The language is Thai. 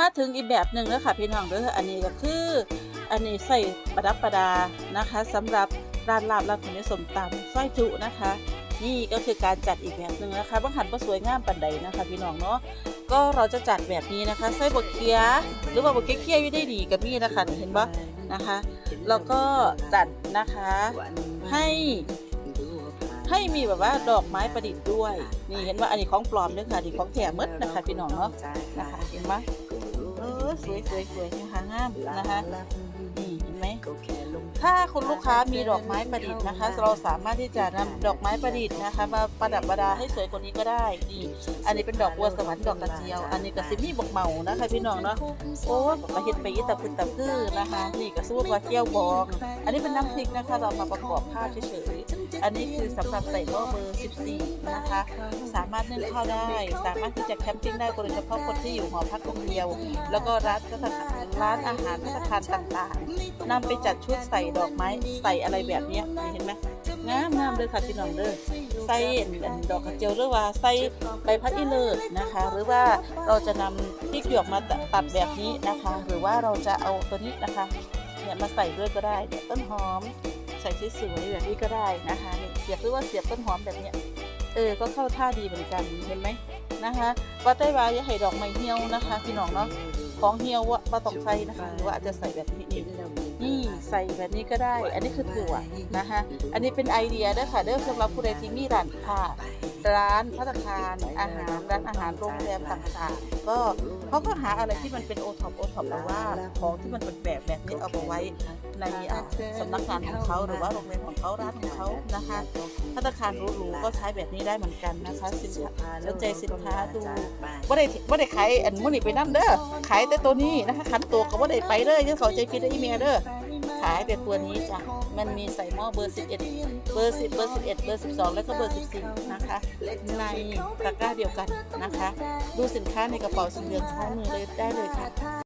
มาถึงอีกแบบหนึ่งแล้วค่ะพี่น้องเด้ออันนี้ก็คืออันนี้ใส่ประดับประดานะคะสำหรับร้านลาบร้านขนมสมตำสร้อยจุนะคะ นี่ก็คือการจัดอีกแบบหนึ่งนะคะบางหันก็สวยงามปันใดนะคะ พี่น้องเนาะก็เราจะจัดแบบนี้นะคะใส่บกเคียหรือว่าบกเคียอยู่ได้ดีกับนี่นะคะเห็นปะนะคะแล้วก็จัดนะคะให้ให้มีแบบว่าดอกไม้ประดิษฐ์ด้วย นี่เห็นว่าอันนี้ของปลอมด้วยค่ะอันนี้ของแถมมดนะคะพี่น้องเนาะนะคะเห็นไหม ออสวยสวยสวยนะคะงามนะคะ ถ้าคุณลูกค้ามีดอกไม้ประดิษฐ์นะคะ เราสามารถที่จะนำดอกไม้ประดิษฐ์นะคะ มาประดับประดาให้สวยกว่านี้ก็ได้นี่อันนี้เป็นดอกบัวสวรรค์ดอกกระเจียว อันนี้ก็ซิมี่บกเหมานะคะพี่น้องเนาะโอ้กระเห็ดไปอีตะพึนตะพื้นนะคะ นี่ก็สู้ว่าเจียวบอง อันนี้เป็นน้ำพริกนะคะ เรามาประกอบภาพเฉยๆอันนี้คือสำหรับใส่หม้อเบอร์14 นะคะ สามารถนึ่งข้าวได้ สามารถที่จะแคมปิ้งได้โดยเฉพาะคนที่อยู่หอพักคนเดียว แล้วก็ร้านพัฒนาร้านอาหารพัฒนต่างๆนำไปจัดชุดใส่ดอกไม้ใส่อะไรแบบนี้เห็นไหมงามงามเลยค่ะพี่น้องเด้อใส่ดอกกระเจียวหรือว่าใส่ใบพัดอีเลิศนะคะ หรือว่าเราจะนำพริกหยวกมาตัดแบบนี้นะคะ หรือว่าเราจะเอาตัวนี้นะคะเนี่ยมาใส่ด้วยก็ได้เนี่ยต้นหอม ใส่สวยๆแบบนี้ก็ได้นะคะเนี่ยเสียบหรือว่าเสียบต้นหอมแบบเนี้ยเออก็เข้าท่าดีเหมือนกันเห็นไหม นะคะว่าไต้วาอย่าให้ดอกไม้เหี่ยวนะคะพี่น้องเนาะของเหี่ยวว่าบ่ต้องใส่นะคะหรือว่าอาจจะใส่แบบนี้นี่นี่ใส่แบบนี้ก็ได้ อันนี้คือถั่วนะคะอันนี้เป็นไอเดียเด้อค่ะเด้อสำหรับผู้ใดที่มีร้านผ้า ร้านพัตตาคารอาหารร้านอาหารโรงแรมต่างๆก็เขาก็หาอะไรที่มันเป็นโอท็อปโอท็อปแล้วว่าของที่มันเป็นแบบแบบนี้เอามาไว้ในสำนักงานของเขาหรือว่าโรงแรมของเขาร้านของเขานะคะพัตตาคารรู้ๆก็ใช้แบบนี้ได้เหมือนกันนะคะสินค้าสนใจสินค้าดูว่าได้ว่าได้ขายอันมื้อนี้ไปนํเด้อขายแต่ตัวนี้นะคะขันตัวก็ว่าได้ไปเลยยังเขาใจผิดได้อีเมลเด้อ ขายแต่ตัวนี้จ้ะ มันมีใส่หม้อเบอร์ 11 เบอร์ 10 เบอร์ 11 เบอร์ 12 แล้วก็เบอร์ 14 นะคะ ในตะกร้าเดียวกันนะคะ ดูสินค้าในกระเป๋าสีเหลืองซ้ายมือเลยได้เลยค่ะ